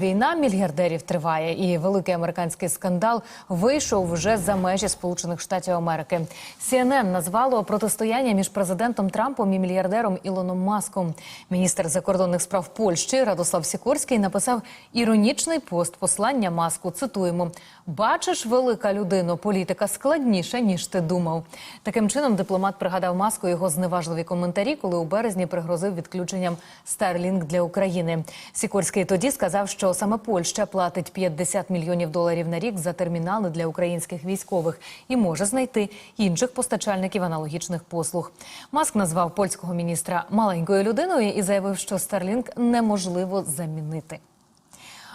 Війна мільярдерів триває, і великий американський скандал вийшов вже за межі Сполучених Штатів Америки. CNN назвало протистояння між президентом Трампом і мільярдером Ілоном Маском. Міністр закордонних справ Польщі Радослав Сікорський написав іронічний пост послання Маску. Цитуємо: бачиш, велика людина, політика складніша ніж ти думав. Таким чином дипломат пригадав маску його зневажливі коментарі, коли у березні пригрозив відключенням Starlink для України. Сікорський тоді сказав, що саме Польща платить 50 мільйонів доларів на рік за термінали для українських військових і може знайти інших постачальників аналогічних послуг. Маск назвав польського міністра маленькою людиною і заявив, що Starlink неможливо замінити.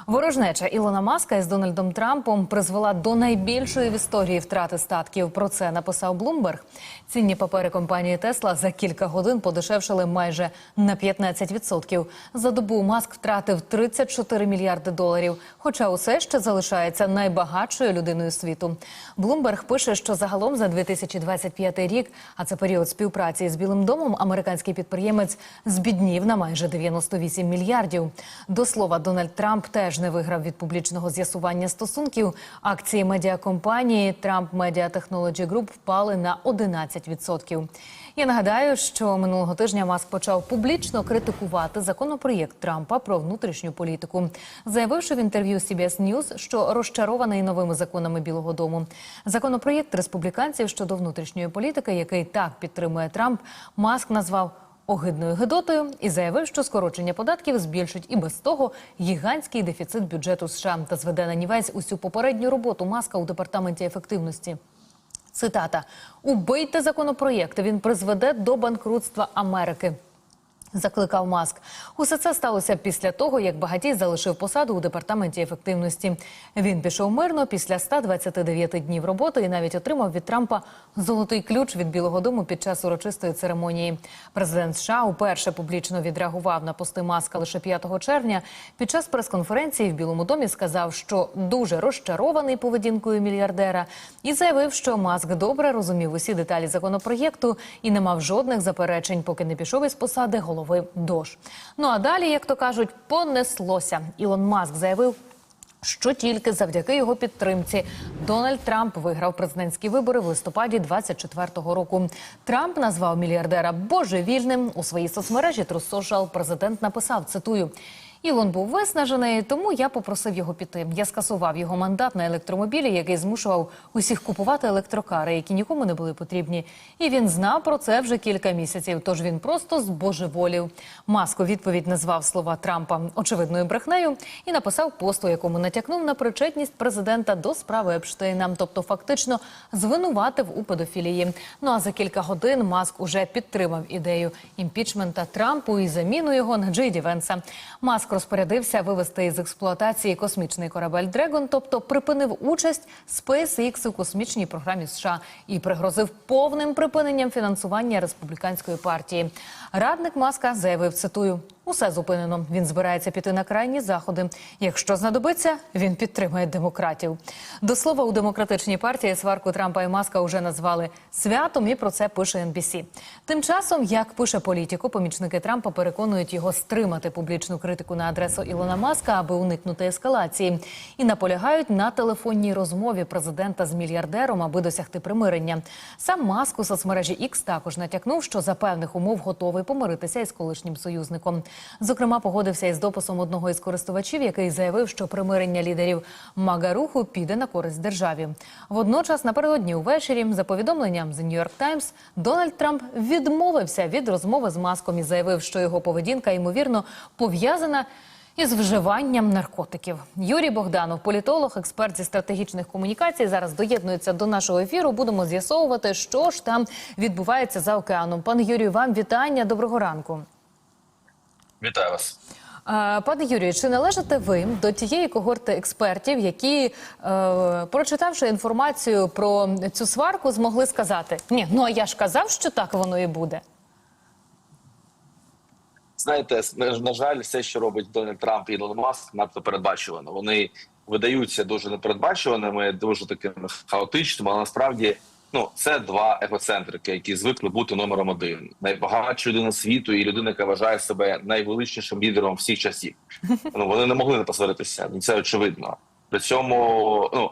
Ворожнеча Ілона Маска із Дональдом Трампом призвела до найбільшої в історії втрати статків. Про це написав Блумберг. Цінні папери компанії Тесла за кілька годин подешевшили майже на 15%. За добу Маск втратив 34 мільярди доларів, хоча усе ще залишається найбагатшою людиною світу. Блумберг пише, що загалом за 2025 рік, а це період співпраці з Білим домом, американський підприємець збіднів на майже 98 мільярдів. До слова, Дональд Трамп теж не виграв від публічного з'ясування стосунків. Акції медіакомпанії Trump Media Technology Group впали на 11%. Я нагадаю, що минулого тижня Маск почав публічно критикувати законопроєкт Трампа про внутрішню політику, заявивши в інтерв'ю CBS News, що розчарований новими законами Білого Дому. Законопроєкт республіканців щодо внутрішньої політики, який так підтримує Трамп, Маск назвав огидною гидотою і заявив, що скорочення податків збільшить і без того гігантський дефіцит бюджету США та зведе на нівець усю попередню роботу маска у департаменті ефективності. Цитата: убийте законопроєкт. Він призведе до банкрутства Америки. Закликав Маск. Усе це сталося після того, як багатій залишив посаду у департаменті ефективності. Він пішов мирно після 129 днів роботи і навіть отримав від Трампа золотий ключ від Білого Дому під час урочистої церемонії. Президент США уперше публічно відреагував на пости Маска лише 5 червня. Під час прес-конференції в Білому домі сказав, що дуже розчарований поведінкою мільярдера, і заявив, що Маск добре розумів усі деталі законопроєкту і не мав жодних заперечень, поки не пішов із посади голови ДОЖ. Ну а далі, як то кажуть, понеслося. Ілон Маск заявив. Що тільки завдяки його підтримці Дональд Трамп виграв президентські вибори в листопаді 24-го року. Трамп назвав мільярдера божевільним у своїй соцмережі Трусошал Президент написав: цитую. Ілон був виснажений, тому я попросив його піти. Я скасував його мандат на електромобілі, який змушував усіх купувати електрокари, які нікому не були потрібні. І він знав про це вже кілька місяців. Тож він просто збожеволів. Маск у відповідь назвав слова Трампа очевидною брехнею і написав пост, у якому натякнув на причетність президента до справи Епштейна, тобто фактично звинуватив у педофілії. Ну а за кілька годин Маск уже підтримав ідею імпічмента Трампу і заміну його на Джейді Венса. Маск розпорядився вивести із експлуатації космічний корабель Дрегон, тобто припинив участь SpaceX у космічній програмі США і пригрозив повним припиненням фінансування республіканської партії. Радник Маска заявив, цитую. Усе зупинено. Він збирається піти на крайні заходи. Якщо знадобиться, він підтримає демократів. До слова, у демократичній партії сварку Трампа і Маска вже назвали святом, і про це пише NBC. Тим часом, як пише політику, помічники Трампа переконують його стримати публічну критику на адресу Ілона Маска, аби уникнути ескалації, і наполягають на телефонній розмові президента з мільярдером, аби досягти примирення. Сам Маск у соцмережі X також натякнув, що за певних умов готовий помиритися із колишнім союзником. Зокрема, погодився із дописом одного із користувачів, який заявив, що примирення лідерів Магаруху піде на користь державі. Водночас, напередодні увечері, за повідомленням The New York Times, Дональд Трамп відмовився від розмови з маском і заявив, що його поведінка ймовірно пов'язана. Із вживанням наркотиків Юрій Богданов, політолог, експерт зі стратегічних комунікацій, зараз доєднується до нашого ефіру. Будемо з'ясовувати, що ж там відбувається за океаном. Пане Юрію, вам вітання. Доброго ранку. Вітаю вас. Пане Юрію, чи належите ви до тієї когорти експертів, які, е, прочитавши інформацію про цю сварку, змогли сказати: ні, ну а я ж казав, що так воно і буде. Знаєте, на на жаль, все, що робить Дональд Трамп і Ілон Маск, надто передбачувано. Вони видаються дуже непередбачуваними, дуже такими хаотичними, але насправді Ну, це два егоцентрики, які звикли бути номером один. Найбагатша людина світу і людина, яка вважає себе найвеличнішим лідером всіх часів. Ну вони не могли не посваритися. Це очевидно. При цьому, ну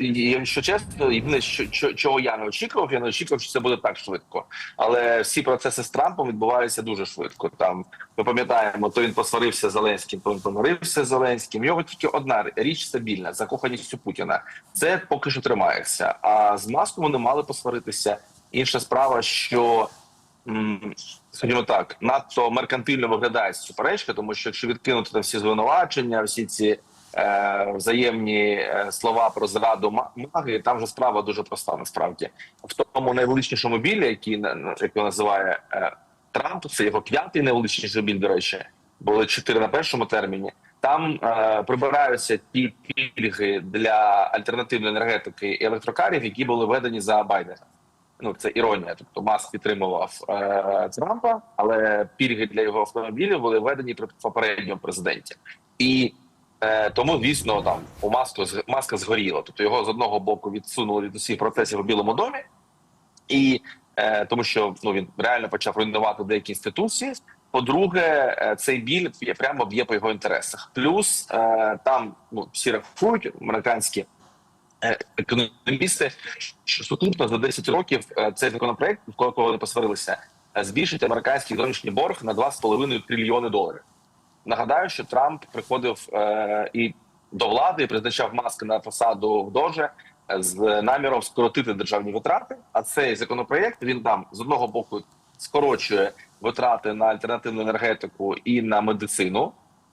якщо чесно, єдине, що, чого я не очікував, я не очікував, що це буде так швидко. Але всі процеси з Трампом відбуваються дуже швидко. Там ми пам'ятаємо, то він посварився з Зеленським, то він помирився з Зеленським. Його тільки одна річ стабільна закоханість у Путіна. Це поки що тримається. А з маском вони мали посваритися. Інша справа, що скажімо так, надто меркантильно виглядає суперечка, тому що якщо відкинути там всі звинувачення, всі ці взаємні е, слова про зраду маги, там вже справа дуже проста. Насправді в тому найвеличнішому білі, який на- як називає е, Трамп, це його п'ятий найвеличніший біль, до речі, були чотири на першому терміні. Там е, прибираються ті пільги для альтернативної енергетики і електрокарів, які були введені за Байдена. Ну це іронія. Тобто Маск підтримував е, Трампа, але пільги для його автомобілів були введені при попередньому президенті. І е, тому, звісно, там у Маску маска згоріла. Тобто його з одного боку відсунули від усіх процесів у Білому домі, і е, тому що ну він реально почав руйнувати деякі інституції. По-друге, е, цей біль прямо б'є по його інтересах. Плюс е, там ну всі рахують американські е, економісти, що сукупно за 10 років е, цей законопроект, в кого вони посварилися, е, збільшить американський зовнішній борг на 2,5 трильйони доларів. Нагадаю, що Трамп приходив е, і до влади і призначав маски на посаду в Доже з наміром скоротити державні витрати. А цей законопроект він там з одного боку скорочує витрати на альтернативну енергетику і на медицину.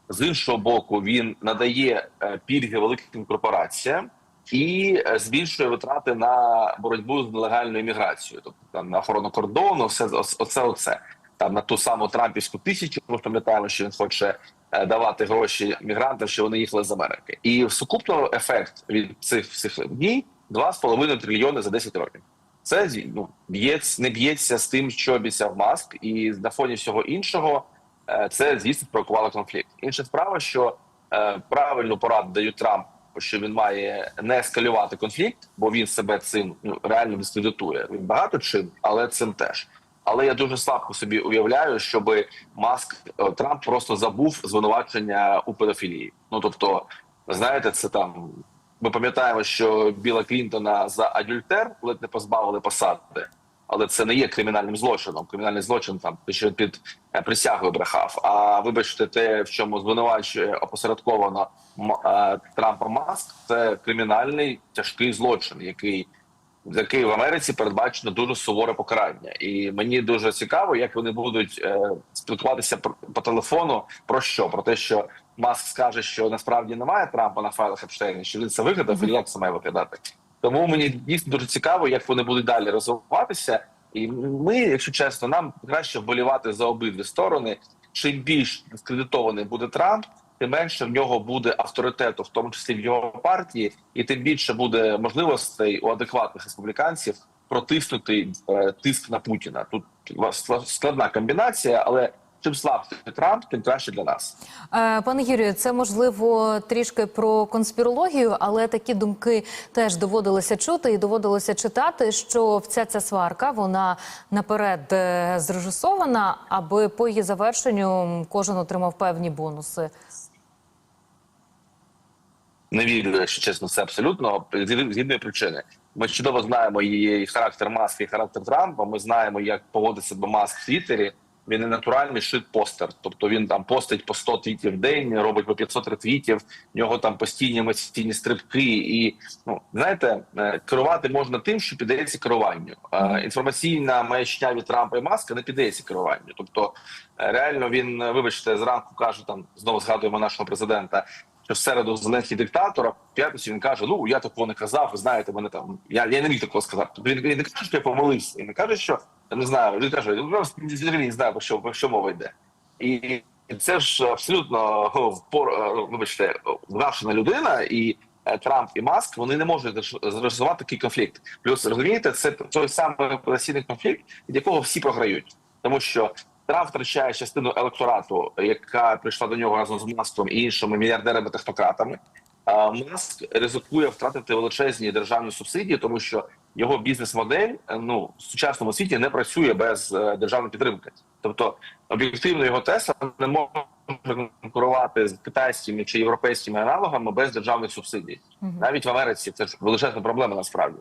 З іншого боку, він надає е, пільги великим корпораціям і е, збільшує витрати на боротьбу з нелегальною імміграцією, тобто там на охорону кордону, все оце, оце там на ту саму Трампівську тисячу. Ми пам'ятаємо, що він хоче е, давати гроші мігрантам, що вони їхали з Америки, і сукупно ефект від цих всіх дій 2,5 трильйони за 10 років. Це ну б'ється не б'ється з тим, що обіцяв маск, і на фоні всього іншого е, це звісно спровокувало конфлікт. Інша справа, що е, правильну пораду дають Трампу, що він має не ескалювати конфлікт, бо він себе цим ну реально дискредитує. Він багато чим, але цим теж. Але я дуже слабко собі уявляю, щоб маск е, Трамп просто забув звинувачення у педофілії. Ну тобто, знаєте, це там. Ми пам'ятаємо, що Біла Клінтона за адюльтер ледь не позбавили посади, але це не є кримінальним злочином. Кримінальний злочин там що під е, присягою брехав. А вибачте, те, в чому звинувачує опосередковано е, Трампа Маск, це кримінальний тяжкий злочин, який за який в Америці передбачено дуже суворе покарання, і мені дуже цікаво, як вони будуть е, спілкуватися про- по телефону. Про що? Про те, що Маск скаже, що насправді немає Трампа на файлах Епштейна, що він це вигадав, і як це має виглядати. Тому мені дійсно дуже цікаво, як вони будуть далі розвиватися. І ми, якщо чесно, нам краще вболівати за обидві сторони. Чим більш дискредитований буде Трамп, тим менше в нього буде авторитету, в тому числі в його партії, і тим більше буде можливостей у адекватних республіканців протиснути е, тиск на Путіна. Тут складна комбінація, але чим слабший Трамп, тим краще для нас. Е, Пане Юрію, це можливо трішки про конспірологію, але такі думки теж доводилося чути і доводилося читати, що вся ця сварка вона наперед е, зрежисована, аби по її завершенню кожен отримав певні бонуси. Не вірю, якщо чесно, це абсолютно з єдиної причини. Ми чудово знаємо її характер маски, і характер Трампа. Ми знаємо, як поводить себе маск в Твіттері. Він не натуральний шит-постер. Тобто він там постить по 100 твітів в день, робить по 500 ретвітів. В нього там постійні емоційні стрибки. І ну знаєте, е, керувати можна тим, що піддається керуванню. Е, Інформаційна маячня від Трампа і маска не піддається керуванню. Тобто, е, реально він, вибачте, зранку каже там знову згадуємо нашого президента що в середу Зеленський диктатор, а в п'ятницю він каже: Ну я такого не казав. Ви знаєте, мене там я, я не міг такого сказати. Тобто він, він не каже, що я помилився, він не каже, що я не знаю. Він каже, ну взагалі не знаю про що про що мова йде, і це ж абсолютно впор, вибачте, вгашена людина і. е, Трамп і Маск вони не можуть зреалізувати такий конфлікт. Плюс розумієте, це той самий потенційний конфлікт, від якого всі програють, тому що Трамп втрачає частину електорату, яка прийшла до нього разом з Маском і іншими мільярдерами технократами. Маск ризикує втратити величезні державні субсидії, тому що його бізнес-модель ну в сучасному світі не працює без е, державної підтримки. Тобто, об'єктивно його Тесла не може конкурувати з китайськими чи європейськими аналогами без державних субсидій. Навіть в Америці це ж величезна проблема насправді.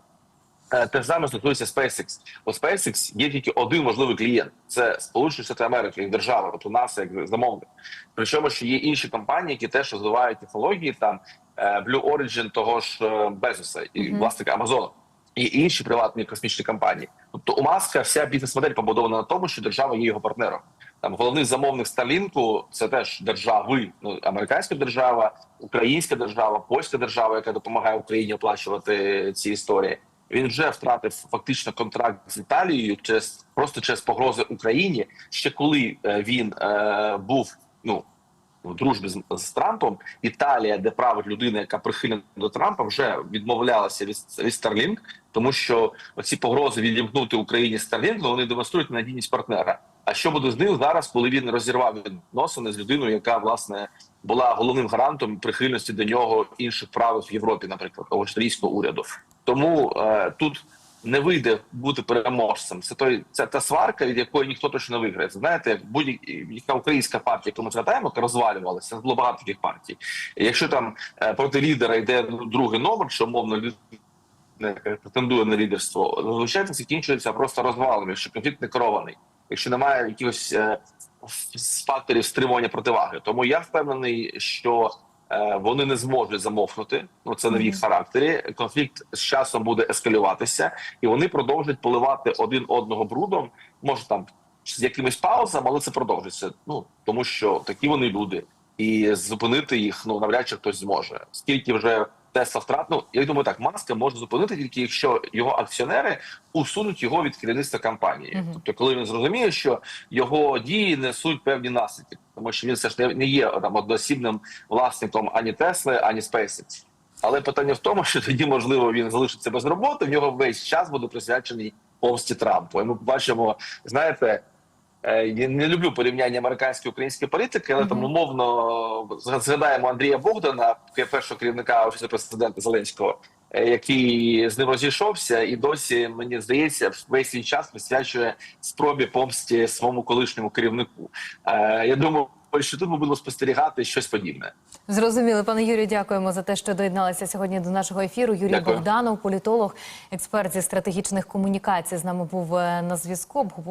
Е, Те ж саме стосується SpaceX. У SpaceX є тільки один можливий клієнт це Сполучені Штати Америки як держава, тобто НАСА як замовник. Причому що є інші компанії, які теж розвивають технології, там е, Blue Origin того ж Безоса і Мгм. власника Амазону. І інші приватні космічні компанії. Тобто у Маска вся бізнес-модель побудована на тому, що держава є його партнером. Там головний замовник Старлінку це теж держави, ну американська держава, українська держава, польська держава, яка допомагає Україні оплачувати ці історії. Він вже втратив фактично контракт з Італією через просто через погрози Україні. Ще коли е, він е, був ну в дружбі з, з Трампом, Італія, де править людина, яка прихильна до Трампа, вже відмовлялася від, від Starlink, тому що оці погрози відімкнути Україні Starlink, ну, вони демонструють надійність партнера. А що буде з ним зараз, коли він розірвав відносини з людиною, яка власне була головним гарантом прихильності до нього інших правил в Європі, наприклад, австрійського уряду? Тому е, тут не вийде бути переможцем. Це той це та сварка, від якої ніхто точно не виграє. Знаєте, як будь-яка українська партія, яку ми згадаємо, яка розвалювалася, було багато таких партій. Якщо там е, проти лідера йде другий номер, що людина яка претендує на лідерство, звичайно, закінчується просто розвалом, якщо конфлікт не керований, якщо немає якихось е, з факторів стримування противаги. Тому я впевнений, що е, вони не зможуть замовкнути. Ну це не в їх характері. Конфлікт з часом буде ескалюватися, і вони продовжать поливати один одного брудом. Може там з якимись паузами, але це продовжиться. Ну тому що такі вони люди, і зупинити їх ну навряд чи хтось зможе. Скільки вже Тесла втрат, ну я думаю, так маска може зупинити тільки якщо його акціонери усунуть його від керівництва компанії. Мгм. Тобто, коли він зрозуміє, що його дії несуть певні наслідки, тому що він все ж не- не є там одноосібним власником ані Тесли, ані SpaceX. Але питання в тому, що тоді можливо він залишиться без роботи. В нього весь час буде присвячений помсті Трампу. І ми бачимо, знаєте. Е, Я не люблю порівняння американської української політики, але там Мгм. умовно згадаємо Андрія Богдана, першого керівника офісу президента Зеленського, е, який з ним розійшовся, і досі мені здається, весь свій час присвячує спробі помсті своєму колишньому керівнику. Е, Я думаю, що тут ми будемо спостерігати щось подібне. Зрозуміли, пане Юрію, дякуємо за те, що доєдналися сьогодні до нашого ефіру. Юрій Дякую. Богданов, політолог, експерт зі стратегічних комунікацій, з нами був на зв'язку.